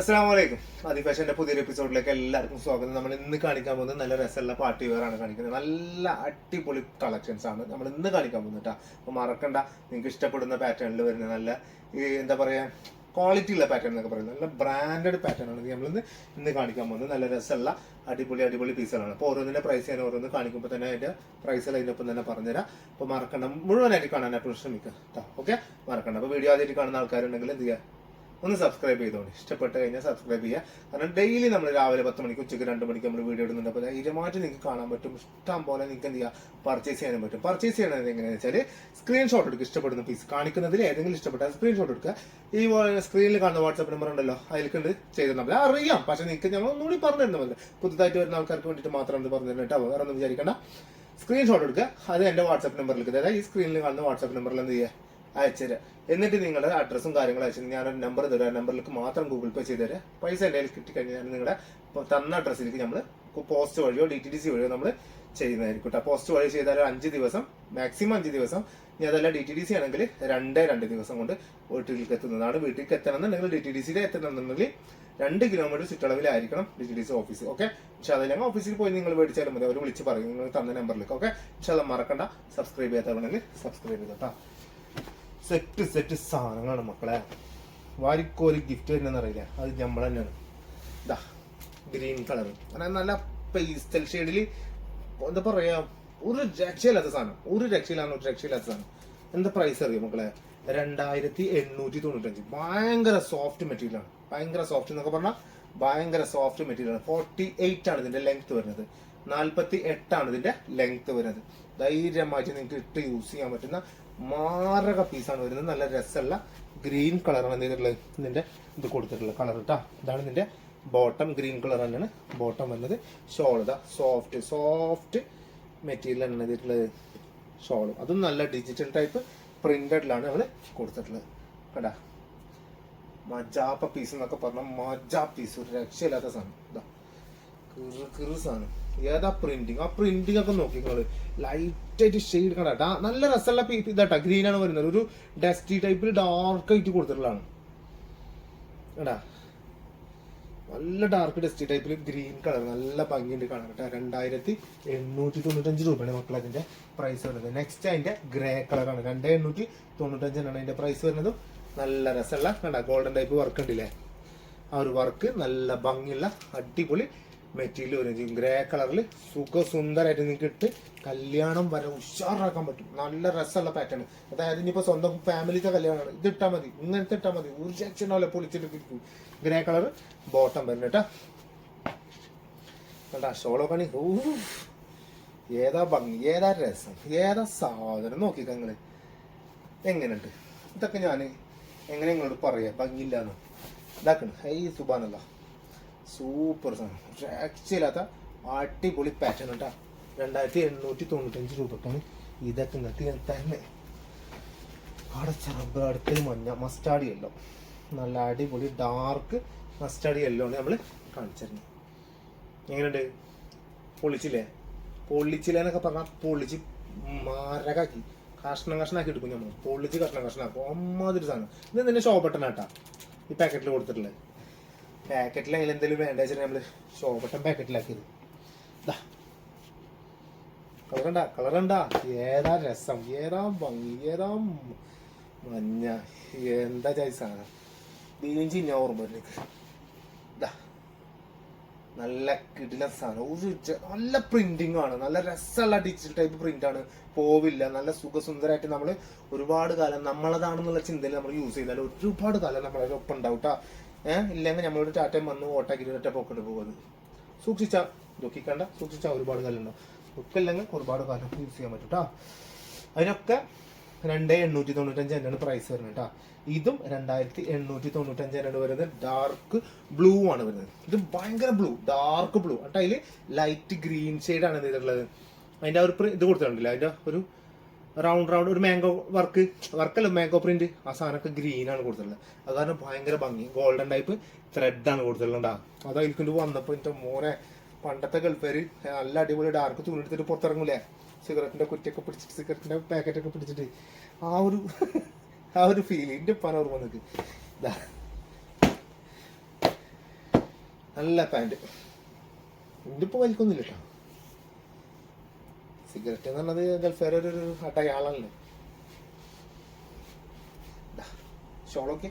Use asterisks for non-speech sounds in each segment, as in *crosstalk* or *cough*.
അസ്സാം വലൈക്കും അതിഫാഷന്റെ പുതിയൊരു എപ്പിസോഡിലേക്ക് എല്ലാവർക്കും സ്വാഗതം. നമ്മൾ ഇന്ന് കാണിക്കാൻ പോകുന്നത് നല്ല രസമുള്ള പാർട്ടി വെയർ ആണ് കാണിക്കുന്നത്. നല്ല അടിപൊളി കളക്ഷൻസ് ആണ് നമ്മൾ ഇന്ന് കാണിക്കാൻ പോകുന്നത് കേട്ടോ. അപ്പോൾ മറക്കണ്ട. നിങ്ങൾക്ക് ഇഷ്ടപ്പെടുന്ന പാറ്റേണിൽ വരുന്ന നല്ല ഈ എന്താ പറയുക ക്വാളിറ്റി ഉള്ള പാറ്റേൺ എന്നൊക്കെ പറയുന്നത്. നല്ല ബ്രാൻഡഡ് പാറ്റേൺ ആണ് നമ്മൾ ഇന്ന് ഇന്ന് കാണിക്കാൻ പോകുന്നത്. നല്ല രസമുള്ള അടിപൊളി അടിപൊളി പീസുകളാണ് അപ്പോൾ ഓരോന്നിന്റെ പ്രൈസ് ഞാൻ ഓരോന്ന് കാണിക്കുമ്പോൾ തന്നെ അതിന്റെ പ്രൈസ് അതിന്റെ ഒപ്പം തന്നെ പറഞ്ഞുതരാം. അപ്പോൾ മറക്കണ്ട. മുഴുവനായിട്ട് കാണാനായിട്ട് ശ്രമിക്കുക കേട്ടോ. ഓക്കെ മറക്കണ്ട. അപ്പോൾ വീഡിയോ ആദ്യമായിട്ട് കാണുന്ന ആൾക്കാരുണ്ടെങ്കിൽ എന്ത് ചെയ്യുക ഒന്ന് സബ്സ്ക്രൈബ് ചെയ്തോളൂ. ഇഷ്ടപ്പെട്ട് കഴിഞ്ഞാൽ സബ്സ്ക്രൈബ് ചെയ്യുക. കാരണം ഡെയിലി നമ്മൾ രാവിലെ പത്ത് മണിക്ക് ഉച്ചയ്ക്ക് രണ്ട് മണിക്ക് നമ്മൾ വീഡിയോ ഇടുന്നുണ്ട്. അപ്പോൾ ധൈര്യമായിട്ട് നിങ്ങൾക്ക് കാണാൻ പറ്റും. ഇഷ്ടം പോലെ നിങ്ങൾക്ക് എന്ത് ചെയ്യുക പർച്ചേസ് ചെയ്യാനും പറ്റും. പർച്ചേസ് ചെയ്യണത് എങ്ങനെയാണെന്ന് വെച്ചാൽ സ്ക്രീൻഷോട്ട് എടുക്കുക. ഇഷ്ടപ്പെടുന്ന പീസ് കാണിക്കുന്നതിൽ ഏതെങ്കിലും ഇഷ്ടപ്പെട്ട സ്ക്രീൻഷോട്ട് എടുക്കുക. ഈ സ്ക്രീനിൽ കാണുന്ന വാട്സപ്പ് നമ്പർ ഉണ്ടല്ലോ. അതിൽ കണ്ട് ചെയ്ത് നമ്മൾ അറിയാം. പക്ഷേ നിങ്ങൾക്ക് ഞങ്ങൾ ഒന്നുകൂടി പറഞ്ഞു തരുന്നത് പുതുതായിട്ട് വരുന്ന ആൾക്കാർക്ക് വേണ്ടിയിട്ട് മാത്രം പറഞ്ഞു തരുന്നത് കേട്ടോ. വേറെ ഒന്നും വിചാരിക്കണ്ട. സ്ക്രീൻഷോട്ട് എടുക്കുക. അത് എന്റെ വാട്സാപ്പ് നമ്പറിലേക്ക് അതായത് ഈ സ്ക്രീനിൽ കാണുന്ന വാട്സപ്പ് നമ്പറിൽ എന്ത് ചെയ്യുക? അയച്ചുതരാം എന്നിട്ട് നിങ്ങളുടെ അഡ്രസ്സും കാര്യങ്ങളും അയച്ചു ഞാൻ ഒരു നമ്പർ തരാം. ആ നമ്പറിലേക്ക് മാത്രം ഗൂഗിൾ പേ ചെയ്ത് തരാം. പൈസ എന്റെ കയ്യിൽ കിട്ടിക്കഴിഞ്ഞാൽ നിങ്ങളുടെ തന്ന അഡ്രസ്സിലേക്ക് നമ്മൾ പോസ്റ്റ് വഴിയോ ഡി ടി ഡി സി വഴിയോ നമ്മൾ ചെയ്യുന്നതായിരിക്കും കേട്ടോ പോസ്റ്റ് വഴി ചെയ്താൽ അഞ്ച് ദിവസം മാക്സിമം അഞ്ച് ദിവസം. ഇനി അതല്ല ഡി ടി ഡി സി ആണെങ്കിൽ രണ്ടേ രണ്ട് ദിവസം കൊണ്ട് വീട്ടിലേക്ക് എത്തുന്നതാണ്. വീട്ടിലേക്ക് എത്തണമെന്നുണ്ടെങ്കിൽ ഡി ടി ഡി സിയിൽ എത്തണമെന്നുണ്ടെങ്കിൽ രണ്ട് kilometre ചുറ്റളവിലായിരിക്കണം D T D C office okay പക്ഷെ അതല്ല ഓഫീസിൽ പോയി നിങ്ങൾ മേടിച്ചാലും മതി. അവർ വിളിച്ച് പറയും. നിങ്ങൾ തന്ന നമ്പറിലേക്ക് ഓക്കെ പക്ഷെ അത് മറക്കണ്ട. സബ്സ്ക്രൈബ് ചെയ്യാത്തവണെങ്കിൽ സബ്സ്ക്രൈബ് ചെയ്തോട്ടാ. സെറ്റ് സെറ്റ് സാധനങ്ങളാണ് മക്കളെ. വാരിക്കോരി ഗിഫ്റ്റ് വരുന്നതെന്ന് അറിയില്ല. അത് നമ്മൾ തന്നെയാണ്. ഇതാ ഗ്രീൻ കളർ അങ്ങനെ നല്ല പേസ്റ്റൽ ഷെയ്ഡിൽ എന്താ പറയാ ഒരു രക്ഷയില്ലാത്ത സാധനം. ഒരു രക്ഷയിലാണ് ഒരു രക്ഷയില്ലാത്ത സാധനം. എന്താ പ്രൈസ് അറിയാം മക്കളെ? രണ്ടായിരത്തി എണ്ണൂറ്റി തൊണ്ണൂറ്റഞ്ച് ഭയങ്കര സോഫ്റ്റ് മെറ്റീരിയൽ ആണ്. ഭയങ്കര സോഫ്റ്റ് എന്നൊക്കെ പറഞ്ഞാൽ ഭയങ്കര സോഫ്റ്റ് മെറ്റീരിയൽ ആണ്. ഫോർട്ടി എയ്റ്റ് ആണ് ഇതിന്റെ ലെങ്ത് വരുന്നത്. നാൽപ്പത്തി എട്ടാണ് ഇതിന്റെ ലെങ്ത് വരുന്നത്. ധൈര്യമായിട്ട് നിങ്ങൾക്ക് ഇട്ട് യൂസ് ചെയ്യാൻ പറ്റുന്ന മാരക പീസാണ് വരുന്നത്. നല്ല രസമുള്ള ഗ്രീൻ കളറാണ് ഇതിന്റെ ഇതിന്റെ ഇത് കൊടുത്തിട്ടുള്ള കളർ കേട്ടോ ഇതാണ് ഇതിന്റെ ബോട്ടം ഗ്രീൻ കളർ തന്നെയാണ് ബോട്ടം വന്നത് ഷോൾ ഇതാ സോഫ്റ്റ് സോഫ്റ്റ് മെറ്റീരിയൽ ആണ് ഇതിട്ടുള്ളത് ഷോളും അതും നല്ല ഡിജിറ്റൽ ടൈപ്പ് പ്രിന്റഡിലാണ് നമ്മൾ കൊടുത്തിട്ടുള്ളത്. കേട്ടാ മജാപ്പ പീസ് എന്നൊക്കെ പറഞ്ഞാൽ മജാ പീസ് ഒരു രക്ഷയില്ലാത്ത സാധനം. ഇതാ കിറു കിറു സാധനം. ഏതാ പ്രിന്റിങ് ആ പ്രിന്റിംഗ് ഒക്കെ നോക്കി നിങ്ങൾ. ലൈറ്റ് ആയിട്ട് ഷെയ്ഡ് കണ്ടാ നല്ല രസമുള്ള പീ ഇതാട്ടാ. ആണ് വരുന്നത്. ഒരു ഡസ്റ്റി ടൈപ്പിൽ ഡാർക്ക് ആയിട്ട് കൊടുത്തിട്ടുള്ളതാണ്. കേട്ടാ നല്ല ഡാർക്ക് ഡസ്റ്റി ടൈപ്പിൽ ഗ്രീൻ കളർ നല്ല ഭംഗിയുണ്ട് കളർ കേട്ടോ. രണ്ടായിരത്തി എണ്ണൂറ്റി തൊണ്ണൂറ്റഞ്ച് രൂപയാണ് മക്കൾ അതിന്റെ പ്രൈസ് വരുന്നത്. നെക്സ്റ്റ് അതിന്റെ ഗ്രേ കളറാണ് രണ്ട് എണ്ണൂറ്റി തൊണ്ണൂറ്റഞ്ചാണ് അതിന്റെ പ്രൈസ് വരുന്നത്. നല്ല രസമുള്ള കണ്ട ഗോൾഡൻ ടൈപ്പ് വർക്ക് ഉണ്ടല്ലേ? ആ ഒരു വർക്ക് നല്ല ഭംഗിയുള്ള അടിപൊളി മെറ്റീരിയൽ വരും. ചെയ്യും ഗ്രേ കളറിൽ സുഖസുന്ദരമായിട്ട് നിങ്ങൾക്ക് ഇട്ട് കല്യാണം വരെ ഉഷാറാക്കാൻ പറ്റും. നല്ല രസമുള്ള പാറ്റേൺ അതായത് ഇനിയിപ്പോൾ സ്വന്തം ഫാമിലിത്തെ കല്യാണമാണ് ഇത് ഇട്ടാൽ മതി ഇങ്ങനത്തെ ഇട്ടാൽ മതി. ഒരു സെക്ഷനോലെ പൊളിച്ചിട്ട് ഗ്രേ കളർ ബോട്ടം വരുന്നു കേട്ടോ. കേട്ടാ ഷോളോ പണി ഓ ഏതാ ഭംഗി ഏതാ രസം ഏതാ സാധനം? നോക്കിക്ക നിങ്ങൾ എങ്ങനെയുണ്ട്? ഇതൊക്കെ ഞാൻ എങ്ങനെ നിങ്ങളോട് പറയാം? ഭംഗിയില്ലാന്ന്? ഇതാക്കണം. ഹൈ സുബാനല്ല. സൂപ്പർ സാധനം. രക്ഷയില്ലാത്ത അടിപൊളി പാറ്റേൺ കേട്ടോ രണ്ടായിരത്തി എണ്ണൂറ്റി തൊണ്ണൂറ്റഞ്ച് രൂപക്കാണ് ഇതൊക്കെ നിങ്ങൾക്ക് ഞാൻ തന്നെ. അവിടെ റബ്ബർ അടുത്ത് മഞ്ഞ. മസ്റ്റാർഡ് യെല്ലോ നല്ല അടിപൊളി ഡാർക്ക് മസ്റ്റാർഡ് യെല്ലോ ആണ് നമ്മൾ കാണിച്ചിരുന്നത്. എങ്ങനെയുണ്ട്? പൊളിച്ചില്ലേ പൊള്ളിച്ചില്ലെന്നൊക്കെ പറഞ്ഞാൽ പൊള്ളിച്ച് മാരകാക്കി. കഷ്ണം കഷ്ണാക്കി എടുക്കും നമ്മൾ പൊള്ളിച്ച് കഷ്ണം കഷ്ണാക്കും. അമ്മാതിരി സാധനം. ഇത് നിന്റെ ഷോപ്പെട്ടനാട്ടാ ഈ പാക്കറ്റിൽ കൊടുത്തിട്ടുള്ളത് പാക്കറ്റിൽ അതിൽ എന്തെങ്കിലും വേണ്ട വെച്ചിട്ട് നമ്മൾ ഷോപ്പട്ടൻ പാക്കറ്റിലാക്കിയത് ഇതാ കളറണ്ട ഏതാ രസം? ഏതാ ഭംഗി? ഏതാ മഞ്ഞ? എന്താ ചായ സാധനം? ബീഞ്ചി ഞാൻ നല്ല കിടില സാധനം. നല്ല പ്രിന്റിംഗ് ആണ്. നല്ല രസമുള്ള ഡിജിറ്റൽ ടൈപ്പ് പ്രിന്റ് ആണ്. പോവില്ല. നല്ല സുഖസുന്ദരമായിട്ട് നമ്മൾ ഒരുപാട് കാലം നമ്മളതാണെന്നുള്ള ചിന്തയിൽ നമ്മൾ യൂസ് ചെയ്താൽ ഒരുപാട് കാലം നമ്മളെ ഒപ്പം ഉണ്ടാവും കേട്ടോ ഏഹ് ഇല്ലെങ്കിൽ നമ്മളോട് ടാറ്റയും വന്ന് ഓട്ടാക്കി ഒറ്റ പോക്കറ്റ് പോകുന്നത് സൂക്ഷിച്ച ദുഃഖിക്കണ്ട സൂക്ഷിച്ച ഒരുപാട് കാലം ഉണ്ടാവും ദുഃഖമില്ലെങ്കിൽ ഒരുപാട് കാലം യൂസ് ചെയ്യാൻ പറ്റും കേട്ടോ അതിനൊക്കെ രണ്ട് എണ്ണൂറ്റി തൊണ്ണൂറ്റഞ്ച് തന്നെയാണ് പ്രൈസ് വരുന്നത് കേട്ടോ ഇതും രണ്ടായിരത്തി എണ്ണൂറ്റി തൊണ്ണൂറ്റഞ്ച് തന്നെയാണ് വരുന്നത്. ഡാർക്ക് ബ്ലൂ ആണ് വരുന്നത്. ഇത് ഭയങ്കര ബ്ലൂ ഡാർക്ക് ബ്ലൂ കേട്ടോ അതിൽ ലൈറ്റ് ഗ്രീൻ ഇത് ഇതിലുള്ളത് അതിന്റെ ആ ഒരു ഇത് കൊടുത്തിട്ടുണ്ടല്ലോ? അതിന്റെ ഒരു റൗണ്ട് റൗണ്ട് ഒരു മാംഗോ വർക്ക് വർക്കല്ല മാംഗോ പ്രിന്റ് ആ സാധനമൊക്കെ ഗ്രീൻ ആണ് കൊടുത്തിട്ടുള്ളത് അത് കാരണം ഭയങ്കര ഭംഗി. ഗോൾഡൻ ടൈപ്പ് ത്രെഡ് ആണ് കൊടുത്തിട്ടുണ്ടാ അത് അതിൽക്കൊണ്ട് വന്നപ്പോൾ എന്റെ മോനെ പണ്ടത്തെ കൾപ്പേര് നല്ല അടിപൊളി ഡാർക്ക് തുണിയെടുത്തിട്ട് പുറത്തിറങ്ങൂലേ? സിഗരറ്റിന്റെ കുറ്റിയൊക്കെ പിടിച്ചിട്ട് സിഗരറ്റിന്റെ പാക്കറ്റൊക്കെ പിടിച്ചിട്ട്. ആ ഒരു *laughs* ആ ഒരു എന്റെ പന ഓർമ്മ നിൽക്ക് നല്ല പാന്റ് ഇതിന്റെ വലിക്കൊന്നുമില്ല കേട്ടോ സിഗരറ്റ് എന്ന് പറഞ്ഞത് ഗൾഫേരെ ഒരു അടയാളല്ലേ ഷോളൊക്കെ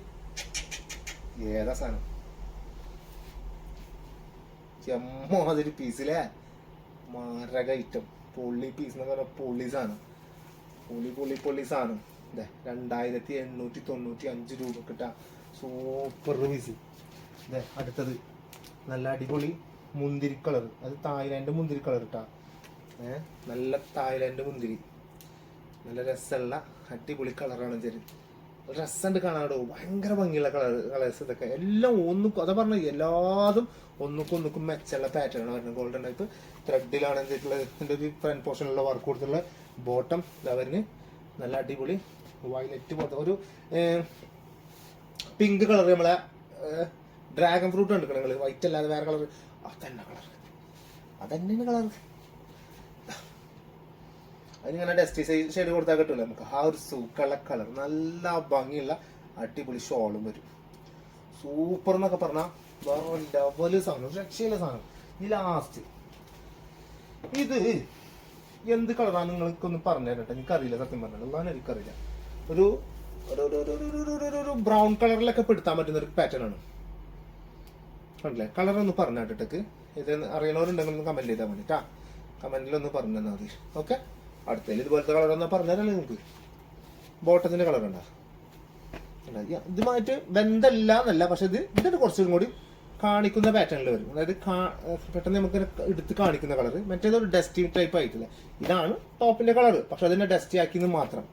ഏതാ സാധനം? ചെമ്മാതിരി പീസിലെ മാരക ഐറ്റം പൊള്ളി പീസ് എന്ന് പറഞ്ഞാൽ പൊള്ളി സാധനം. പൊളി പൊളി പൊള്ളി സാധനം. ഇതേ രണ്ടായിരത്തി എണ്ണൂറ്റി തൊണ്ണൂറ്റി അഞ്ച് രൂപ കിട്ടാ സൂപ്പർ പീസ് ഇതേ അടുത്തത്. നല്ല അടിപൊളി മുന്തിരി കളർ അത് തായ്ലാൻഡ് മുന്തിരി കളർ ഇട്ടാ. ഏ നല്ല തായ്ലാൻഡ് മുന്തിരി. നല്ല രസമുള്ള അടിപൊളി കളറാണ് ചെരി രസമുണ്ട് കാണാടോ ഭയങ്കര ഭംഗിയുള്ള കളർ കളേഴ്സ് ഇതൊക്കെ. എല്ലാം ഒന്നും അതാ പറഞ്ഞ എല്ലാതും ഒന്നുക്കും ഒന്നുക്കും മെച്ചമുള്ള പാറ്റേൺ വരുന്നത്. ഗോൾഡൻ ടൈപ്പ് ത്രെഡിലാണ് എന്തിട്ടുള്ളത്? ഒരു ഫ്രണ്ട് പോർഷനിലുള്ള വർക്ക് കൊടുത്തുള്ള ബോട്ടം ഇതാ വരുന്നത് നല്ല അടിപൊളി വയലറ്റ് പോലത്തെ ഒരു പിങ്ക് കളർ നമ്മളെ ഡ്രാഗൺ ഫ്രൂട്ട് കണ്ടിക്കണം നിങ്ങൾ വൈറ്റ് അല്ലാതെ വേറെ കളർ അതന്നെ കളർ അതന്നെയാണ് കളർ അതിനിങ്ങനെ ഡസ്റ്റി ഷെയ്ഡ് കൊടുത്താൽ കിട്ടില്ല നമുക്ക്. ആ ഒരു സൂക്കുള്ള കളർ നല്ല ഭംഗിയുള്ള അടിപൊളി ഷോളും വരും. സൂപ്പർ എന്നൊക്കെ പറഞ്ഞാൽ വേറെ ലെവൽ സാധനം രക്ഷയില്ല സാധനം. ഈ ലാസ്റ്റ് ഇത് എന്ത് കളറാണ് നിങ്ങൾക്കൊന്ന് പറഞ്ഞു തരട്ടെ എനിക്കറിയില്ല സത്യം പറഞ്ഞാൽ. എനിക്കറിയില്ല. ഒരു ഒരു ബ്രൗൺ കളറിലൊക്കെ പെടുത്താൻ പറ്റുന്ന ഒരു പാറ്റേൺ ആണ്. കണ്ടില്ലേ? കളർ ഒന്ന് പറഞ്ഞു കേട്ടിട്ടേക്ക് ഇത് അറിയണവരുണ്ടെങ്കിൽ ഒന്ന് കമന്റ് ചെയ്താൽ മതി കേട്ടാ കമന്റിലൊന്ന് പറഞ്ഞു തന്നാൽ മതി. ഓക്കെ അടുത്തതിൽ ഇതുപോലത്തെ കളർ എന്നാ പറഞ്ഞാലല്ലേ നിങ്ങൾക്ക് ബോട്ടത്തിന്റെ കളർ ഉണ്ടാ? ഇതുമായിട്ട് ബന്ധമില്ല എന്നല്ല പക്ഷെ ഇത് ഇതിന്റെ കുറച്ചും കൂടി കാണിക്കുന്ന പാറ്റേണിൽ വരും. അതായത് പെട്ടെന്ന് നമുക്ക് എടുത്ത് കാണിക്കുന്ന കളർ മറ്റേത് ഒരു ഡസ്റ്റി ടൈപ്പ് ആയിട്ടില്ല? ഇതാണ് ടോപ്പിന്റെ കളർ പക്ഷെ അതിനെ ഡസ്റ്റി ആക്കിയെന്ന് മാത്രം.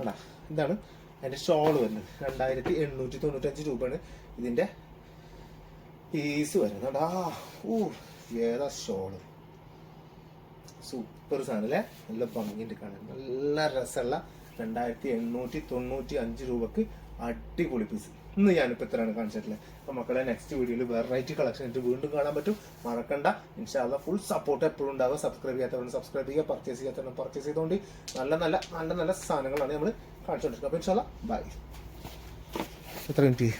അടാ ഇതാണ് അതിന്റെ ഷോൾ വരുന്നത്. രണ്ടായിരത്തി എണ്ണൂറ്റി തൊണ്ണൂറ്റഞ്ച് രൂപയാണ് ഇതിന്റെ പീസ് വരുന്നത്. അടാ ഊ ഏതാ ഷോൾ സൂപ്പർ സാധനം അല്ലേ നല്ല ഭംഗിന്റെ കാണാൻ. നല്ല രസമുള്ള രണ്ടായിരത്തി എണ്ണൂറ്റി തൊണ്ണൂറ്റി അഞ്ച് രൂപക്ക് അടിപൊളി പീസ് ഇന്ന് ഞാനിപ്പോൾ ഇത്രയാണ് കാണിച്ചിട്ടുള്ളത്? അപ്പോൾ മക്കളെ നെക്സ്റ്റ് വീഡിയോയിൽ വെറൈറ്റി കളക്ഷൻ ആയിട്ട് വീണ്ടും കാണാൻ പറ്റും. മറക്കണ്ട. ഇൻഷാല്ല ഫുൾ സപ്പോർട്ട് എപ്പോഴും ഉണ്ടാവുക. സബ്സ്ക്രൈബ് ചെയ്യാത്തവരും സബ്സ്ക്രൈബ് ചെയ്യുക. പർച്ചേസ് ചെയ്യാത്തവരും പർച്ചേസ് ചെയ്തുകൊണ്ട് നല്ല നല്ല നല്ല നല്ല സാധനങ്ങളാണ് നമ്മൾ കാണിച്ചുകൊണ്ടിരിക്കുന്നത്. അപ്പോൾ ഇൻഷാല്ല ബൈ എത്ര മിനിറ്റ്